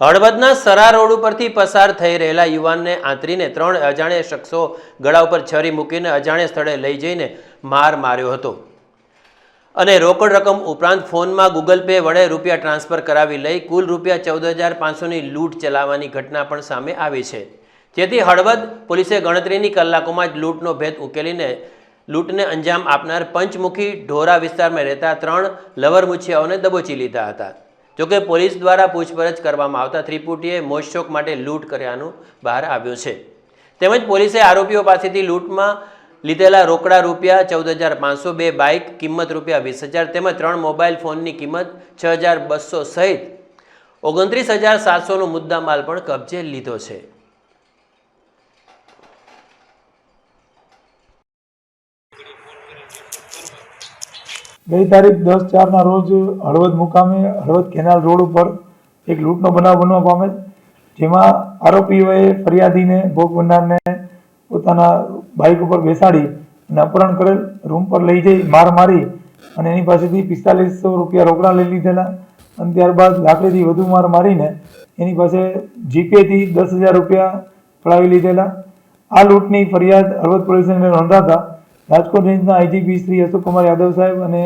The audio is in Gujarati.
હળવદના સરા રોડ ઉપરથી પસાર થઈ રહેલા યુવાનને આંતરીને ત્રણ અજાણ્યા શખ્સો ગળા ઉપર છરી મૂકીને અજાણ્યા સ્થળે લઈ જઈને માર માર્યો હતો. અને રોકડ રકમ ઉપરાંત ફોનમાં ગૂગલ પે વડે રૂપિયા ટ્રાન્સફર કરાવી લઈ કુલ રૂપિયા ચૌદ હજાર પાંચસોની લૂંટ ચલાવવાની ઘટના પણ સામે આવી છે. જેથી હળવદ પોલીસે ગણતરીની કલાકોમાં જ લૂંટનો ભેદ ઉકેલીને લૂંટને અંજામ આપનાર પંચમુખી ઢોરા વિસ્તારમાં રહેતા ત્રણ લવરમુછિયાઓને દબોચી લીધા હતા. જોકે પોલીસ દ્વારા પૂછપરછ કરવામાં આવતા ત્રિપુટીએ મોજશોખ માટે લૂંટ કર્યાનું બહાર આવ્યું છે. તેમજ પોલીસે આરોપીઓ પાસેથી લૂંટમાં લીધેલા રોકડા રૂપિયા ચૌદ હજાર પાંચસો બે, બાઇક કિંમત રૂપિયા વીસ હજાર તેમજ ત્રણ મોબાઈલ ફોનની કિંમત છ હજાર બસો સહિત ઓગણત્રીસ હજાર સાતસોનો મુદ્દામાલ પણ કબજે લીધો છે. ગઈ તારીખ દસ ચારના રોજ હળવદ મુકામે, હળવદ કેનાલ રોડ ઉપર એક લૂંટનો બનાવ બનવા પામેલ જેમાં આરોપીઓએ ફરિયાદીને ભોગ બનનારને પોતાના બાઇક ઉપર બેસાડી અને અપહરણ કરેલ રૂમ પર લઈ જઈ માર મારી અને એની પાસેથી પિસ્તાલીસો રૂપિયા રોકડા લઈ લીધેલા અને ત્યારબાદ લાકડીથી વધુ માર મારીને એની પાસે જીપેથી દસ હજાર રૂપિયા પડાવી લીધેલા. આ લૂંટની ફરિયાદ હળવદ પોલીસ નોંધાતા રાજકોટ રેન્જના આઈજીપી શ્રી અશોક કુમાર યાદવ સાહેબ અને